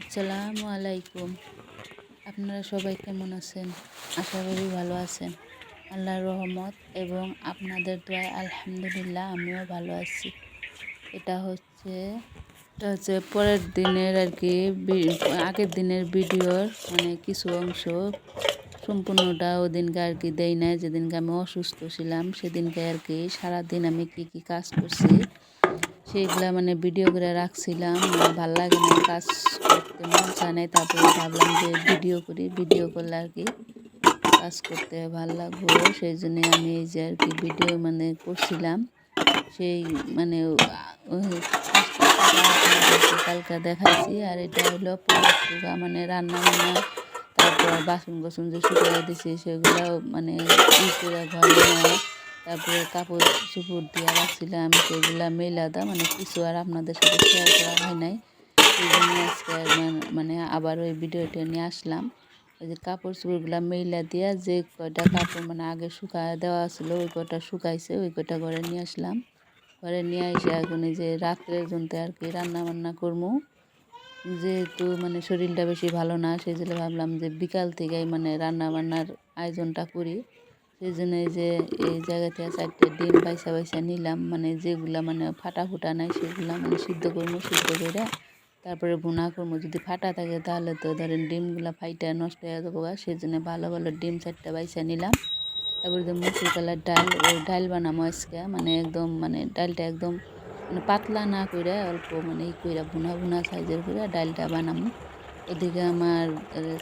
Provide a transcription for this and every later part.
আসসালামু আলাইকুম। আপনারা সবাই কেমন আছেন? আশা করি ভালো আছেন। আল্লাহর রহমত এবং আপনাদের দোয়ায় আলহামদুলিল্লাহ আমিও ভালো আছি। এটা হচ্ছে এটা হচ্ছে পরের দিনের আর কি আগের দিনের ভিডিওর মানে কিছু অংশ। সম্পূর্ণটা ওদিনকে আর কি দেই নাই। যেদিনকে আমি অসুস্থ ছিলাম, সেদিনকে আর কি সারাদিন আমি কি কি কাজ করছি সেইগুলা মানে ভিডিও করে রাখছিলাম মানে ভালো লাগে না কাজ করতে, মন চায় নাই, তারপরে ভাবলাম যে ভিডিও করি ভিডিও করলে আর কি কাজ করতে ভালো লাগবো। সেই জন্যে আমি এই যে আর কি ভিডিও মানে করছিলাম, সেই মানে কালকে দেখাচ্ছি আর এটা হলো পোকা মানে রান্না বান্না তারপর বাসন কোসন যে শুকিয়ে দিছি সেগুলো মানে ঘরে নেওয়া তারপরে কাপড় চুপড় দিয়ে রাখছিলাম, সেগুলো মেলাদা মানে কিছু আর আপনাদের সাথে শেয়ার করা হয় নাই। জন্য আজকে মানে আবার ওই ভিডিওটা নিয়ে আসলাম। ওই যে কাপড় চুপড়গুলো মেলা দিয়া যে কয়টা কাপড় মানে আগে শুকায় দেওয়া ছিল, ওই কয়টা শুকাইছে, ওই কয়টা ঘরে নিয়ে আসলাম। ঘরে নিয়ে এসে এখন যে রাত্রের জন্য আর কি রান্না বান্না করব যেহেতু মানে শরীরটা বেশি ভালো না, সেই জন্য ভাবলাম যে বিকাল থেকেই মানে রান্না বান্নার আয়োজনটা করি। সেই জন্য যে, এই জায়গা থেকে চারটে ডিম বাইসা বাইসা নিলাম মানে যেগুলা মানে ফাটা ফুটা নাই সেগুলা মানে সিদ্ধ করব, সিদ্ধ করে তারপরে ভুনা করব। যদি ফাটা থাকে তাহলে তো ধরেন ডিমগুলা ফাইটা নষ্ট হয়ে যাব গা সেই জন্য ভালো ভালো ডিম চারটা বাইসা নিলাম। তারপরে যে মুসুর কালার ডাল, ওই ডাল বানাবো আজকে মানে একদম মানে ডালটা একদম মানে পাতলা না করে অল্প মানে ই করে ভুনা ভুনা সাইজের করে ডালটা বানাবো। ওদিকে আমার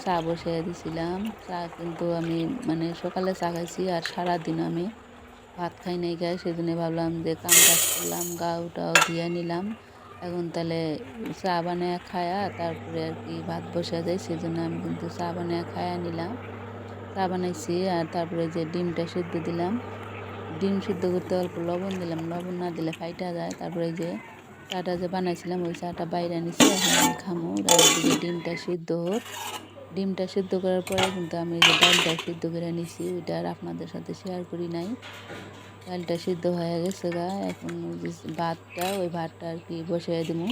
চা বসিয়ে দিছিলাম। চা কিন্তু আমি মানে সকালে চা খাইছি আর সারাদিন আমি ভাত খাই নাই সেই জন্য ভাবলাম যে কাম কাজ করলাম গাউটাও দিয়ে নিলাম। এখন তাহলে চা বানিয়ে খায়া তারপরে আর কি ভাত বসে যায় সেই জন্য আমি কিন্তু চা বানিয়ে খায়া নিলাম। চা বানাইছি আর তারপরে যে ডিমটা সিদ্ধ দিলাম। ডিম সিদ্ধ করতে অল্প লবণ দিলাম। লবণ না দিলে ফাইটা যায়। তারপরে যে চাটা যে বানাইছিলাম, ওই চাটা বাইরে নিচ্ছি এখন আমি খামো। ডিমটা সিদ্ধ। হোক ডিমটা সিদ্ধ করার পরে কিন্তু আমি যে ডালটা সিদ্ধ করে নিছি, ওইটা আর আপনাদের সাথে শেয়ার করি নাই। ডালটা সিদ্ধ হয়ে গেছে গা, এখন যে ভাতটা, ওই ভাতটা আর কি বসিয়ে দেবো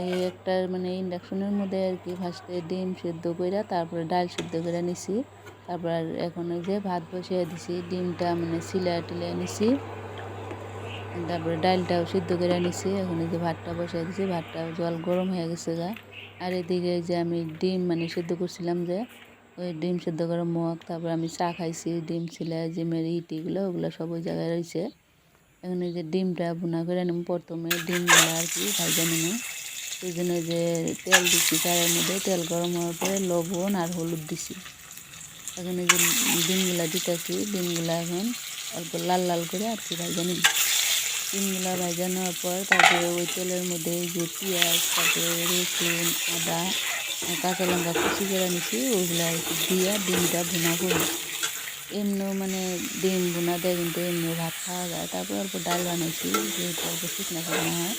এই একটা মানে ইন্ডাকশনের মধ্যে আর কি ফার্স্টে ডিম সিদ্ধ করে তারপরে ডাল সিদ্ধ করে নিছি। তারপর এখন ওই যে ভাত বসিয়ে দিছি, ডিমটা মানে সিলা টিলে নিছি। তারপরে ডালটাও সিদ্ধ করে নিছি। এখন এই যে ভাতটা বসিয়ে দিছি, ভাতটা জল গরম হয়ে গেছে গা। আর এদিকে যে আমি ডিম মানে সিদ্ধ করছিলাম যে, ওই ডিম সিদ্ধ করে মগ, তারপর আমি চা খাইছি, ডিম ছিল জিমের ইটিগুলো ওগুলো সব ওই জায়গায় রয়েছে। এখন এই যে ডিমটা ভুনা করে নিম প্রথমে ডিমগুলো আর কি ভাজা নিম সেই জন্য যে তেল দিচ্ছি চায়ের মধ্যে তেল গরম হওয়ার পরে লবণ আর হলুদ দিছি। এখন এই যে ডিমগুলা দিতেছি, ডিমগুলা এখন অল্প লাল লাল করে আর কি ভাজা নিই ডিমগুলা ভাজা নেওয়ার পর তারপরে ওই তেলের মধ্যে যে পেঁয়াজ, তারপরে রসুন, আদা কাঁচা লঙ্কা কুচি করে নিছি ওইগুলো আর দিয়ে ডিমটা ভুনা করি। এমনি মানে ডিম ভুনা দেয় কিন্তু এমনি ভাত খাওয়া যায়। তারপর অল্প ডাল বানাইছি, যেহেতু অল্প শুকনা খাওয়ানো হয়,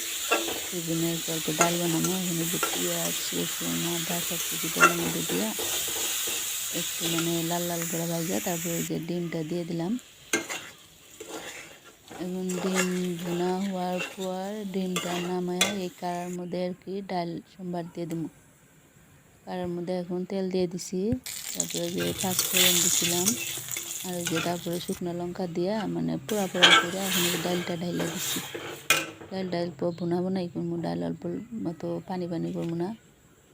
সেই জন্য অল্প ডাল বানানো এখানে যে পেঁয়াজ, রসুন, আদা সব কিছু তেলের মধ্যে দিয়ে একটু মানে লাল লাল করে ভাজা, তারপরে যে ডিমটা দিয়ে দিলাম। এবং ডিম ভুনা হওয়ার পর ডিমটা নামায় এই কাড়ার মধ্যে আর কি ডাল, সোমবার দিয়ে দেবো কাড়ার মধ্যে এখন তেল দিয়ে দিছি, তারপরে যে পাঁচফোড়ন দিছিলাম, আর যে তারপরে শুকনো লঙ্কা দিয়া মানে পোড়া পোড়া করে এখন ডালটা ঢাইলে দিছি। ডালটা অল্প ভুনা বোনাই করব ডাল অল্প মতো পানি পানি করব না।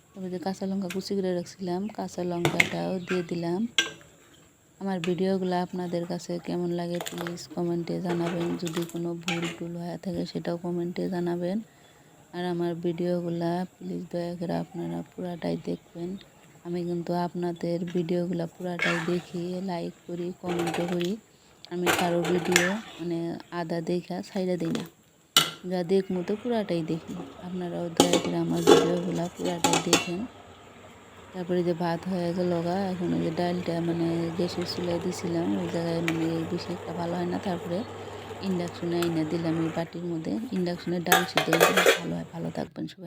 তারপরে যে কাঁচা লঙ্কা কুচি করে রাখছিলাম, কাঁচা লঙ্কাটাও দিয়ে দিলাম। আমার ভিডিওগুলো আপনাদের কাছে কেমন লাগে প্লিজ কমেন্টে জানাবেন। যদি কোনো ভুল টুল হয়ে থাকে সেটাও কমেন্টে জানাবেন। আর আমার ভিডিওগুলা প্লিজ দয়া করে আপনারা পুরাটাই দেখবেন। আমি কিন্তু আপনাদের ভিডিওগুলো পুরাটাই দেখি লাইক করি কমেন্টও করি। আমি কারও ভিডিও মানে আদা দেখা সাইডে দিই না। যা দেখব তো পুরাটাই দেখি। আপনারাও দয়া করে আমার ভিডিওগুলো পুরাটাই দেখেন। তারপরে যে ভাত হয়ে গেল গা, এখন ওই যে ডালটা মানে গ্যাসের চুলায় দিয়েছিলাম ওই জায়গায় মানে বেশি একটা ভালো হয় না, তারপরে ইন্ডাকশনে এনে দিলাম এই বাটির মধ্যে। ইন্ডাকশনে ডাল সিদ্ধ ভালো হয়, ভালো থাকবেন সবাই।